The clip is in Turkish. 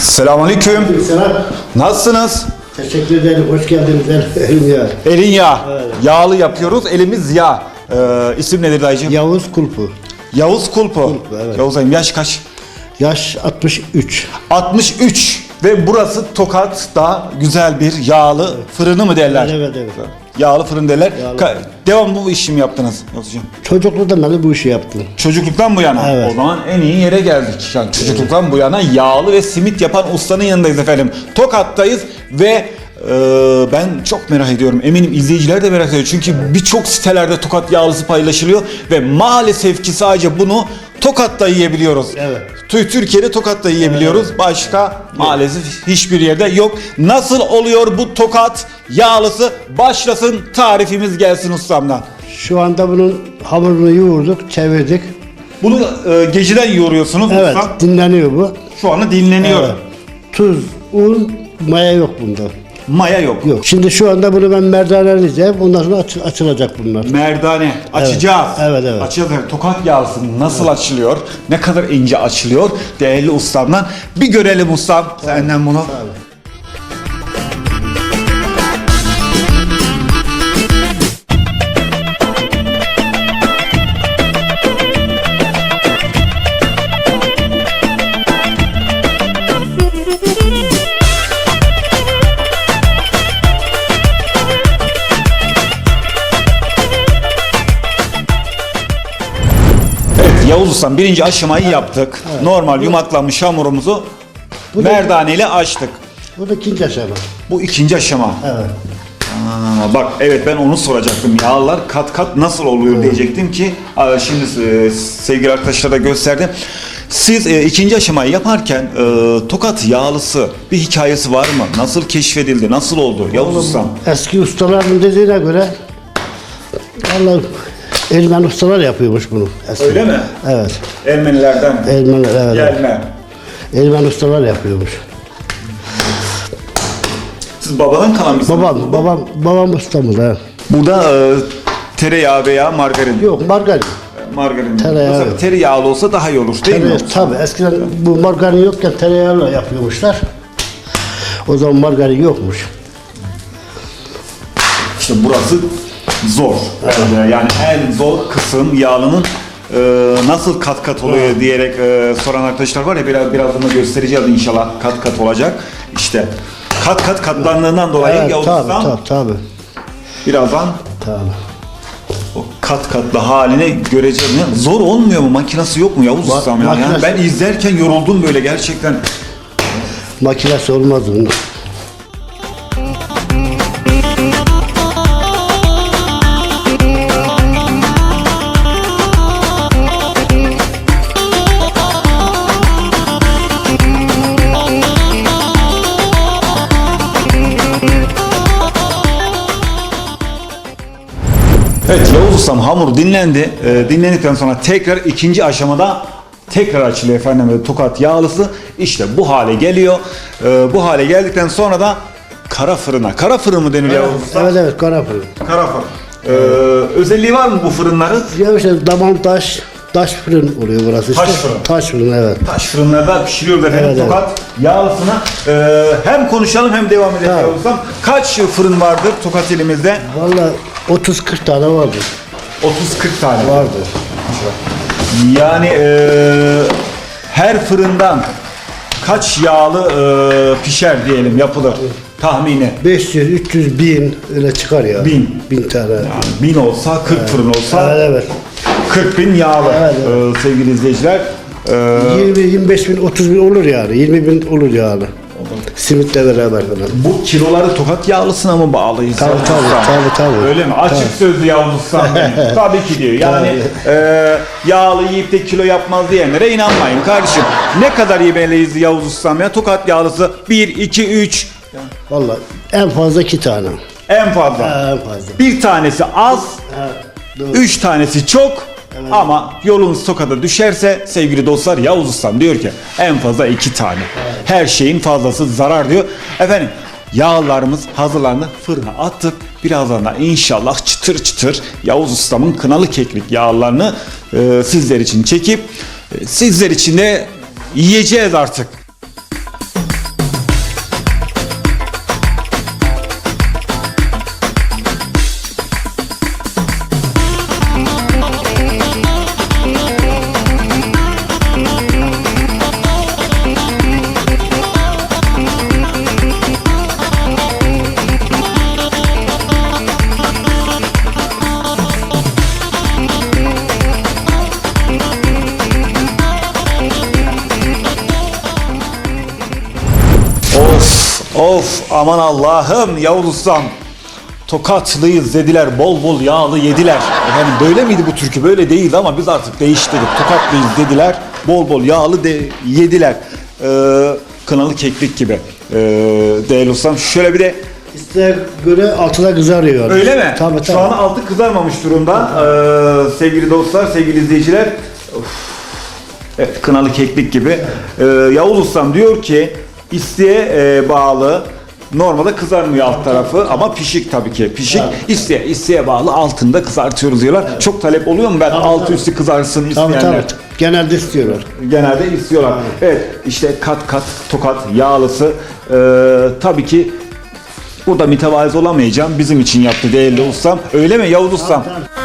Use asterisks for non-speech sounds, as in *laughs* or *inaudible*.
Selamünaleyküm. Selam. Nasılsınız? Teşekkür ederim. Hoş geldiniz. Elim ya. Elin yağ. Yağlı yapıyoruz. Elimiz yağ. Ee, isim nedir dayıcığım? Yavuz Kulpu. Yavuz Kulpu. evet. Yavuz dayım yaş kaç? Yaş 63. 63 ve burası Tokat'ta güzel bir yağlı fırını mı derler? Evet evet. Yağlı fırın derler. Yağlı. Ka- devamlı bu işi mi yaptınız Yavuzcuğum? Çocukluktan beri bu işi yaptım. Çocukluktan bu yana. Evet. O zaman en iyi yere geldik. Yani çocukluktan bu yana yağlı ve simit yapan ustanın yanındayız efendim. Tokat'tayız ve e, ben çok merak ediyorum. Eminim izleyiciler de merak ediyor. Çünkü birçok sitelerde Tokat yağlısı paylaşılıyor ve maalesef ki sadece bunu Tokat'ta yiyebiliyoruz. Evet. Tü- Türkiye'de Tokat'ta yiyebiliyoruz. Başka maalesef hiçbir yerde yok. Nasıl oluyor bu Tokat yağlısı? Başlasın tarifimiz gelsin ustamdan. Şu anda bunun hamurunu yoğurduk, çevirdik. Bunu e, geceden yoğuruyorsunuz Evet, ustam. dinleniyor bu. Şu anda dinleniyor. Evet. Tuz, un, maya yok bunda. Maya yok. Yok. Şimdi şu anda bunu ben merdaneleyeceğim. Ondan sonra aç- açılacak bunlar. Merdane açacağız. Evet, evet. Açacağız. Tokat yağlısı nasıl açılıyor? Ne kadar ince açılıyor? Değerli ustamdan bir görelim ustam senden bunu. Evet Ustam birinci aşamayı yaptık. Normal yumaklanmış hamurumuzu Bu da- merdaneyle açtık. Bu da ikinci aşama. Bu ikinci aşama. Evet. Aa, bak evet ben onu soracaktım. Yağlar kat kat nasıl oluyor diyecektim ki aa, şimdi e, sevgili arkadaşlara da gösterdim. Siz e, ikinci aşamayı yaparken e, Tokat yağlısı bir hikayesi var mı? Nasıl keşfedildi? Nasıl oldu? Yavuz Ustam. Eski ustaların dediğine göre Allah Ermeni ustalar yapıyormuş bunu. Eski. Öyle mi? Evet. Ermenilerden Ermeniler evet. gelme. Ermeni ustalar yapıyormuş. Siz babadan kalan bir Babam, babam, babam ustamız ha. Burada e, tereyağı veya margarin. Yok margarin. Margarin. Tereyağı. Mesela tereyağlı olsa daha iyi olur değil mi? Tereyağı, tabii eskiden bu margarin yokken tereyağıyla yapıyormuşlar. O zaman margarin yokmuş. İşte burası zor. Ee, Yani en zor kısım yağlının e, nasıl kat kat oluyor diyerek e, soran arkadaşlar var ya biraz birazdan da göstereceğiz inşallah kat kat olacak. İşte kat kat katlandığından dolayı Evet, Yavuz tabii, tabii, birazdan tabii. o kat katlı halini göreceğiz. Zor olmuyor mu? Makinası yok mu Yavuz Var, Ustam ya? Yani ben izlerken yoruldum böyle gerçekten. Makinesi olmaz bunun. Evet Ustam hamur dinlendi. Ee, dinlendikten sonra tekrar ikinci aşamada tekrar açılıyor efendim tokat yağlısı. İşte bu hale geliyor. Ee, bu hale geldikten sonra da kara fırına. Kara fırın mı denir Yavuz Ustam? Evet evet kara fırın. Kara fırın. Ee, özelliği var mı bu fırınların? Ya işte damam taş, taş fırın oluyor burası işte. Taş fırın. Taş fırın evet. Taş fırınlarda pişiriyoruz efendim Evet, evet. tokat yağlısına. Ee, hem konuşalım hem devam edelim Ustam. Kaç fırın vardır tokat elimizde? Valla 30-40 tane vardır. 30-40 tane. Vardır. Yani eee, her fırından kaç yağlı eee, pişer diyelim yapılır tahmini. 500, 300, 1000 öyle çıkar ya. Bin. 1000 tane. Yani bin olsa 40 fırın olsa Evet evet. 40 bin yağlı Evet, eee, sevgili izleyiciler. Eee, 20, 25 bin, 30 bin olur yani. 20 bin olur yani. Simitle beraber falan. bu kiloları tokat yağlısına mı bağlıyız? Tabii, tabii, tabii, tabii. Öyle mi? Açık Tabii. sözlü Yavuz Ustam benim. *laughs* Tabii ki diyor. Yani eee, yağlı yiyip de kilo yapmaz diyenlere inanmayın kardeşim. Ne kadar yemeliyiz Yavuz Ustam ya? Tokat yağlısı 1, 2, 3 Valla en fazla 2 tane. en fazla. En fazla. Bir tanesi az, doğru. üç tanesi çok. Ama yolunuz tokada düşerse sevgili dostlar Yavuz Ustam diyor ki en fazla iki tane. Her şeyin fazlası zarar diyor. Efendim yağlarımız hazırlandı. Fırına attık. Birazdan da inşallah çıtır çıtır Yavuz Ustam'ın kınalı keklik yağlarını e, sizler için çekip e, sizler için de yiyeceğiz artık. Of of aman Allah'ım Yavuz Ustam. Tokatlıyız dediler, bol bol yağlı yediler. Efendim böyle miydi bu türkü? Böyle değildi ama biz artık değiştirdik. Tokatlıyız dediler, bol bol yağlı de yediler. Ee, kınalı keklik gibi. Ee, değerli ustam şöyle bir de İsteğe göre altına kızarıyor. öyle mi? Tabii tabii. Şu an altı kızarmamış durumda. Ee, sevgili dostlar, sevgili izleyiciler. Of. Evet, kınalı keklik gibi. Ee, Yavuz Ustam diyor ki isteğe e, bağlı Normalde kızarmıyor alt tarafı ama pişik tabii ki. Pişik isteğe, isteğe bağlı altında kızartıyoruz diyorlar. Çok talep oluyor mu ben altı tabii. üstü kızarsın Tabii isteyenler? tabii. Genelde istiyorlar. Genelde istiyorlar. Evet işte kat kat tokat yağlısı Ee, tabii ki burada mütevazi olamayacağım. Bizim için yaptı değerli ustam. Öyle mi Yavuz ustam? Tabii, tabii.